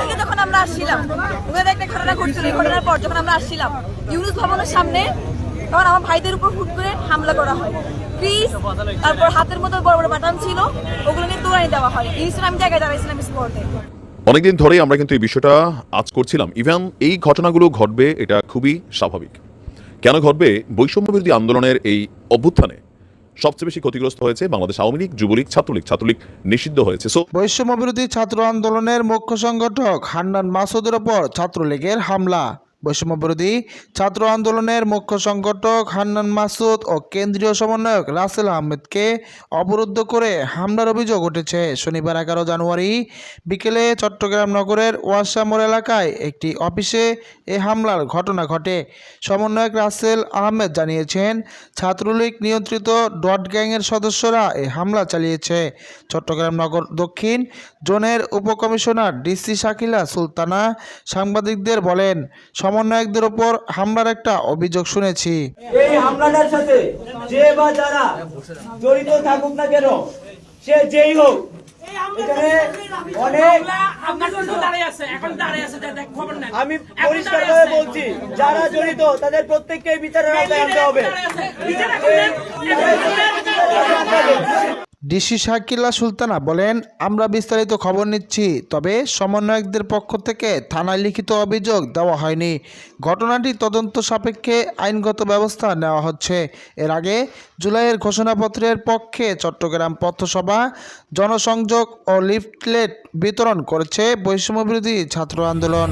থেকে যখন আমরা আসছিলাম, ওখানে একটা ঘটনা ঘটছিল। ঘটনার পর যখন আমরা আসছিলাম, ইউনুস ভবনের সামনে তখন আমার ভাইদের উপর হুট করে হামলা করা হয়। প্লিজ তারপর হাতের মতো বড় বড় ছিল, ওগুলো নিয়ে দেওয়া হয়। জায়গায় দাঁড়াইছিলাম স্পটে অনেকদিন ধরেই আমরা কিন্তু এই বিষয়টা আজ করছিলাম। ইভেন, এই ঘটনাগুলো ঘটবে, এটা খুবই স্বাভাবিক। কেন ঘটবে? বৈষম্য বিরোধী আন্দোলনের এই অভ্যুত্থানে সবচেয়ে বেশি ক্ষতিগ্রস্ত হয়েছে বাংলাদেশ আওয়ামী লীগ, যুবলীগ, ছাত্রলীগ। ছাত্রলীগ নিষিদ্ধ হয়েছে। সো বৈষম্য বিরোধী ছাত্র আন্দোলনের মুখ্য সংগঠক হান্নান মাসুদের ওপর ছাত্রলীগের হামলা। বৈষম্য বিরোধী ছাত্র আন্দোলনের মুখ্য সংগঠক হান্নান মাসুদ ও কেন্দ্রীয় সমন্বয়ক রাসেল আহমেদকে অবরুদ্ধ করে হামলার অভিযোগ উঠেছে। শনিবার এগারো জানুয়ারি বিকেলে চট্টগ্রাম নগরের ওয়াসামোর এলাকায় একটি অফিসে এ হামলার ঘটনা ঘটে। সমন্বয়ক রাসেল আহমেদ জানিয়েছেন, ছাত্রলীগ নিয়ন্ত্রিত ডট গ্যাংয়ের সদস্যরা এ হামলা চালিয়েছে। চট্টগ্রাম নগর দক্ষিণ জোনের উপকমিশনার ডিসি শাকিলা সুলতানা সাংবাদিকদের বলেন সমন্বয়কদের ওপর হামলার একটা অভিযোগ শুনেছি। এই হামলাটার সাথে যে বা যারা জড়িত থাকুক না কেন সে যেই হোক এখানে অনেক আপনার জন্য দাঁড়িয়ে আছে এখন দাঁড়িয়ে আছে দেখ খবর নাই আমি বলছি যারা জড়িত তাদের প্রত্যেককে বিচারের আওতায় আনতে হবে। ডিসি শাকিলা সুলতানা বলেন, আমরা বিস্তারিত খবর নিচ্ছি, তবে সমন্বয়কদের পক্ষ থেকে থানায় লিখিত অভিযোগ দেওয়া হয়নি। ঘটনাটি তদন্ত সাপেক্ষে আইনগত ব্যবস্থা নেওয়া হচ্ছে। এর আগে জুলাইয়ের ঘোষণাপত্রের পক্ষে চট্টগ্রাম পথসভা জনসংযোগ ও লিফলেট বিতরণ করেছে বৈষম্যবিরোধী ছাত্র আন্দোলন।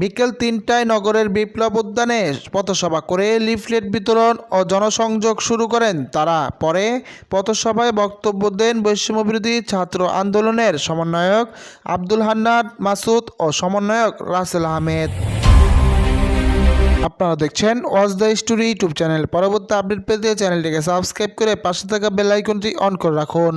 বিকেল তিনটায় নগরের বিপ্লব উদ্যানে পথসভা করে লিফলেট বিতরণ ও জনসংযোগ শুরু করেন তারা। পরে পথসভায় বক্তব্য দেন বৈষম্যবিরোধী ছাত্র আন্দোলনের সমন্বয়ক আব্দুল হান্নান মাসুদ ও সমন্বয়ক রাসেল আহমেদ। আপনারা দেখছেন was the story YouTube channel. পরবর্তী আপডেট পেতে চ্যানেলটিকে সাবস্ক্রাইব করে পাশে থাকা বেল আইকনটি অন করে রাখুন।